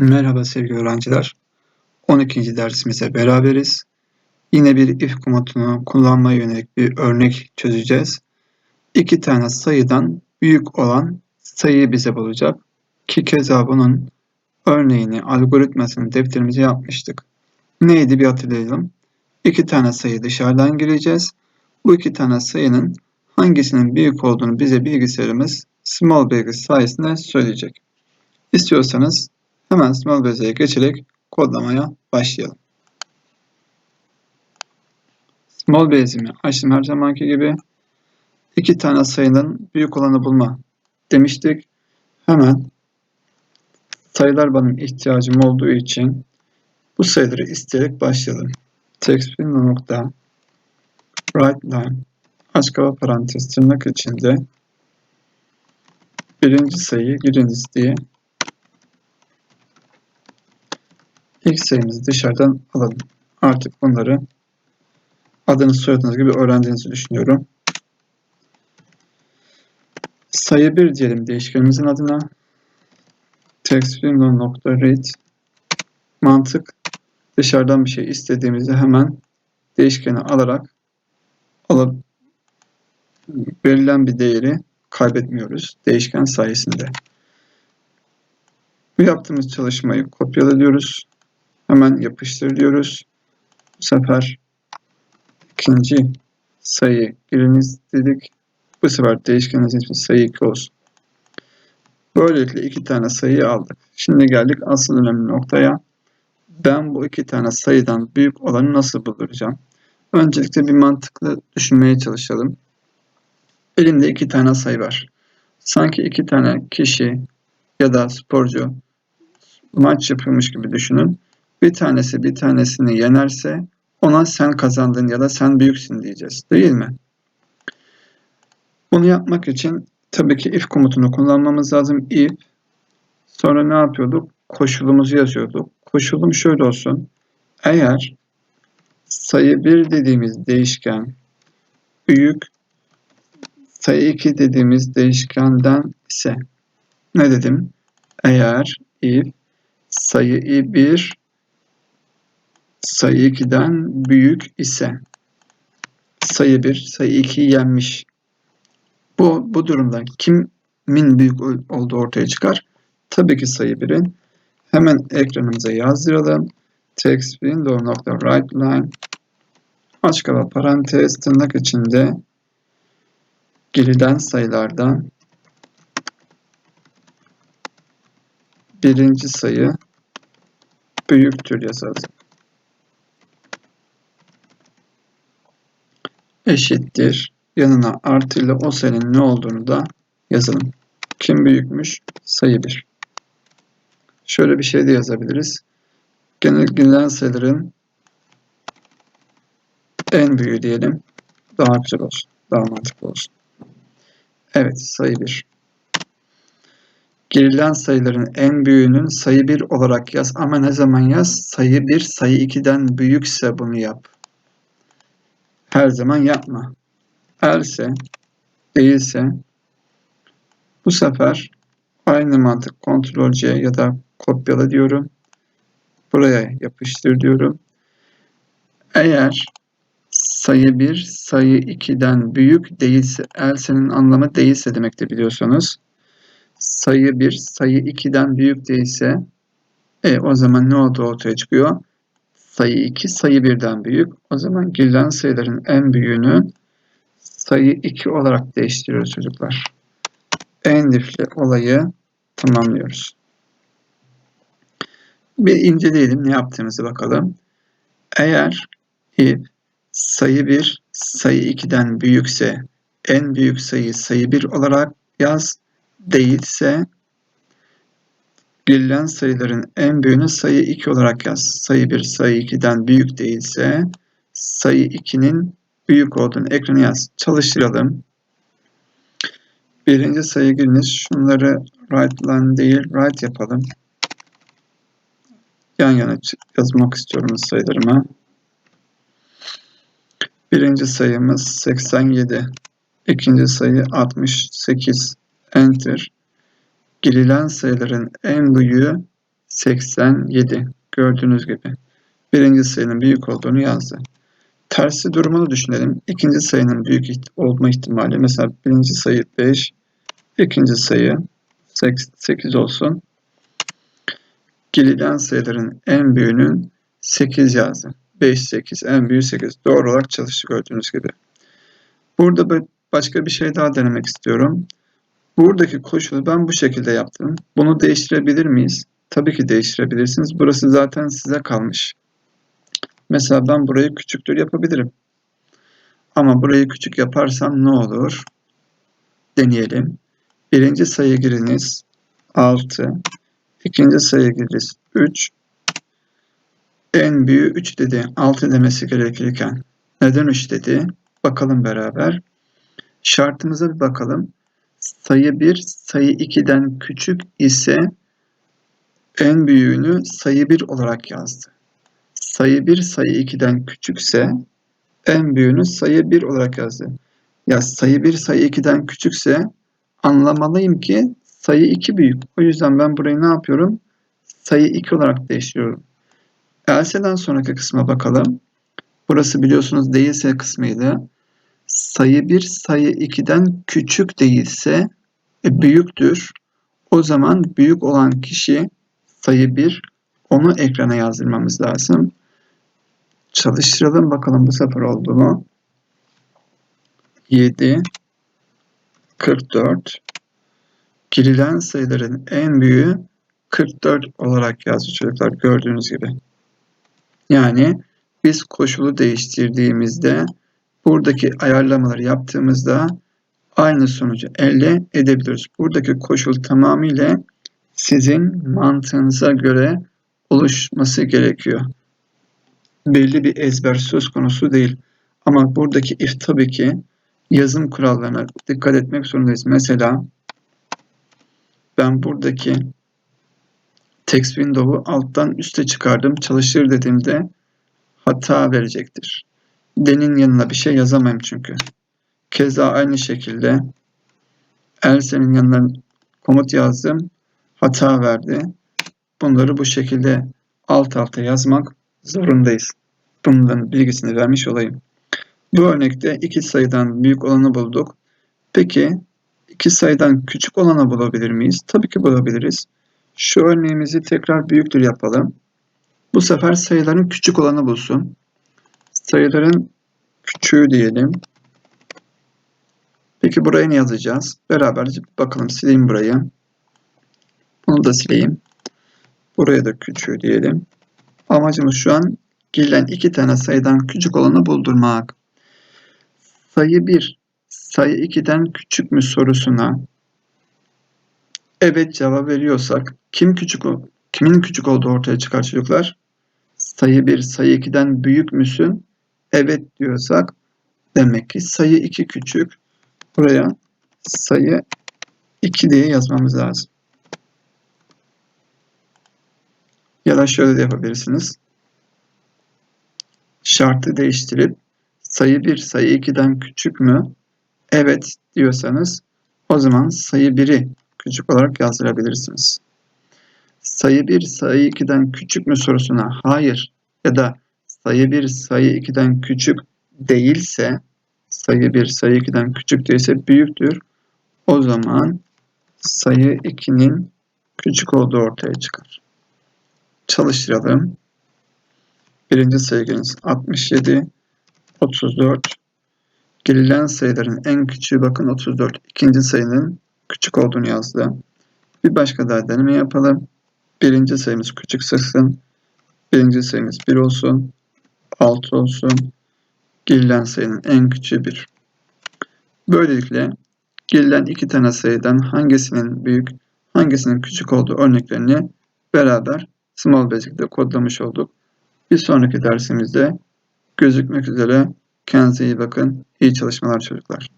Merhaba sevgili öğrenciler. 12. dersimize beraberiz. Yine bir if komutunu kullanmaya yönelik bir örnek çözeceğiz. İki tane sayıdan büyük olan sayıyı bize bulacak. Ki keza bunun örneğini, algoritmasını defterimize yapmıştık. Neydi bir hatırlayalım. İki tane sayı dışarıdan gireceğiz. Bu iki tane sayının hangisinin büyük olduğunu bize bilgisayarımız small bilgisi sayesinde söyleyecek. İstiyorsanız Hemen Small Base'e geçerek kodlamaya başlayalım. Small Base'imi açtım her zamanki gibi. İki tane sayının büyük olanı bulma demiştik. Hemen sayılar benim ihtiyacım olduğu için bu sayıları isteyerek başlayalım. Text nokta right line aç kaba parantez tırnak içinde birinci sayı giriniz diye ilk sayımızı dışarıdan alalım. Artık bunları adınız soyadınız gibi öğrendiğinizi düşünüyorum. Sayı 1 diyelim değişkenimizin adına. Text window nokta read mantık dışarıdan bir şey istediğimizde hemen değişkeni alarak alıp verilen bir değeri kaybetmiyoruz değişken sayesinde. Bu yaptığımız çalışmayı kopyalıyoruz. Hemen yapıştır diyoruz. Bu sefer ikinci sayı giriniz dedik. Bu sefer değişkenimizin ismi sayı 2 olsun. Böylelikle iki tane sayıyı aldık. Şimdi geldik asıl önemli noktaya. Ben bu iki tane sayıdan büyük olanı nasıl bulacağım? Öncelikle bir mantıklı düşünmeye çalışalım. Elimde iki tane sayı var. Sanki iki tane kişi ya da sporcu maç yapıyormuş gibi düşünün bir tanesi bir tanesini yenerse ona sen kazandın ya da sen büyüksün diyeceğiz. Değil mi? Bunu yapmak için tabii ki if komutunu kullanmamız lazım. If sonra ne yapıyorduk? Koşulumuzu yazıyorduk. Koşulum şöyle olsun. Eğer sayı 1 dediğimiz değişken büyük sayı 2 dediğimiz değişkenden ise ne dedim? Eğer if sayı 1 sayı 2'den büyük ise sayı 1 sayı 2'yi yenmiş. Bu, bu durumda kimin büyük olduğu ortaya çıkar? Tabii ki sayı 1'in. Hemen ekranımıza yazdıralım. Text window nokta right line aç kaba parantez tırnak içinde geriden sayılardan birinci sayı büyüktür yazalım. Eşittir. Yanına artıyla o sayının ne olduğunu da yazalım. Kim büyükmüş? Sayı 1. Şöyle bir şey de yazabiliriz. Genel gelen sayıların en büyüğü diyelim. Daha güzel olsun. Daha mantıklı olsun. Evet sayı 1. Girilen sayıların en büyüğünün sayı 1 olarak yaz ama ne zaman yaz? Sayı 1 sayı 2'den büyükse bunu yap her zaman yapma. Else değilse bu sefer aynı mantık Ctrl C ya da kopyala diyorum. Buraya yapıştır diyorum. Eğer sayı 1 sayı 2'den büyük değilse else'nin anlamı değilse demektir biliyorsunuz. Sayı 1 sayı 2'den büyük değilse e, o zaman ne oldu ortaya çıkıyor? Sayı 2 sayı 1'den büyük. O zaman girilen sayıların en büyüğünü sayı 2 olarak değiştiriyoruz çocuklar. En difli olayı tamamlıyoruz. Bir inceleyelim ne yaptığımızı bakalım. Eğer if sayı 1 sayı 2'den büyükse en büyük sayı sayı 1 olarak yaz değilse Verilen sayıların en büyüğünü sayı 2 olarak yaz. Sayı 1 sayı 2'den büyük değilse sayı 2'nin büyük olduğunu ekrana yaz. Çalıştıralım. Birinci sayı giriniz. Şunları right line değil right yapalım. Yan yana yazmak istiyorum sayılarımı. Birinci sayımız 87. İkinci sayı 68. Enter girilen sayıların en büyüğü 87. Gördüğünüz gibi. Birinci sayının büyük olduğunu yazdı. Tersi durumunu düşünelim. İkinci sayının büyük olma ihtimali. Mesela birinci sayı 5, ikinci sayı 8 olsun. Girilen sayıların en büyüğünün 8 yazdı. 5, 8, en büyüğü 8. Doğru olarak çalıştı gördüğünüz gibi. Burada başka bir şey daha denemek istiyorum. Buradaki koşulu ben bu şekilde yaptım. Bunu değiştirebilir miyiz? Tabii ki değiştirebilirsiniz. Burası zaten size kalmış. Mesela ben burayı küçüktür yapabilirim. Ama burayı küçük yaparsam ne olur? Deneyelim. Birinci sayı giriniz 6. İkinci sayı giriniz 3. En büyüğü 3 dedi. 6 demesi gerekirken. Neden 3 dedi? Bakalım beraber. Şartımıza bir bakalım. Sayı 1 sayı 2'den küçük ise en büyüğünü sayı 1 olarak yazdı. Sayı 1 sayı 2'den küçükse en büyüğünü sayı 1 olarak yazdı. Ya sayı 1 sayı 2'den küçükse anlamalıyım ki sayı 2 büyük. O yüzden ben burayı ne yapıyorum? Sayı 2 olarak değiştiriyorum. Else'den sonraki kısma bakalım. Burası biliyorsunuz değilse kısmıydı. Sayı 1 sayı 2'den küçük değilse e, büyüktür. O zaman büyük olan kişi sayı 1 onu ekrana yazdırmamız lazım. Çalıştıralım bakalım bu sefer oldu mu? 7 44 girilen sayıların en büyüğü 44 olarak yazdı çocuklar gördüğünüz gibi. Yani biz koşulu değiştirdiğimizde buradaki ayarlamaları yaptığımızda aynı sonucu elde edebiliriz. Buradaki koşul tamamıyla sizin mantığınıza göre oluşması gerekiyor. Belli bir ezber söz konusu değil. Ama buradaki if tabii ki yazım kurallarına dikkat etmek zorundayız. Mesela ben buradaki text window'u alttan üste çıkardım. Çalışır dediğimde hata verecektir. Den'in yanına bir şey yazamayım çünkü. Keza aynı şekilde else'nin yanına komut yazdım. Hata verdi. Bunları bu şekilde alt alta yazmak zorundayız. Bunların bilgisini vermiş olayım. Bu örnekte iki sayıdan büyük olanı bulduk. Peki iki sayıdan küçük olanı bulabilir miyiz? Tabii ki bulabiliriz. Şu örneğimizi tekrar büyüktür yapalım. Bu sefer sayıların küçük olanı bulsun. Sayıların küçüğü diyelim. Peki buraya ne yazacağız? Beraberce bakalım sileyim burayı. Bunu da sileyim. Buraya da küçüğü diyelim. Amacımız şu an girilen iki tane sayıdan küçük olanı buldurmak. Sayı 1 sayı 2'den küçük mü sorusuna evet cevap veriyorsak kim küçük kimin küçük olduğu ortaya çıkar çocuklar? Sayı 1 sayı 2'den büyük müsün? Evet diyorsak demek ki sayı 2 küçük. Buraya sayı 2 diye yazmamız lazım. Ya da şöyle de yapabilirsiniz. Şartı değiştirip sayı 1 sayı 2'den küçük mü? Evet diyorsanız o zaman sayı 1'i küçük olarak yazdırabilirsiniz. Sayı 1 sayı 2'den küçük mü sorusuna hayır ya da sayı 1 sayı 2'den küçük değilse sayı 1 sayı 2'den küçük değilse büyüktür. O zaman sayı 2'nin küçük olduğu ortaya çıkar. Çalıştıralım. Birinci sayımız 67, 34. Girilen sayıların en küçüğü bakın 34. İkinci sayının küçük olduğunu yazdı. Bir başka daha deneme yapalım. Birinci sayımız küçük sıksın. Birinci sayımız 1 olsun. 6 olsun. Girilen sayının en küçüğü 1. Böylelikle girilen iki tane sayıdan hangisinin büyük, hangisinin küçük olduğu örneklerini beraber Small Basic'te kodlamış olduk. Bir sonraki dersimizde gözükmek üzere. Kendinize iyi bakın. İyi çalışmalar çocuklar.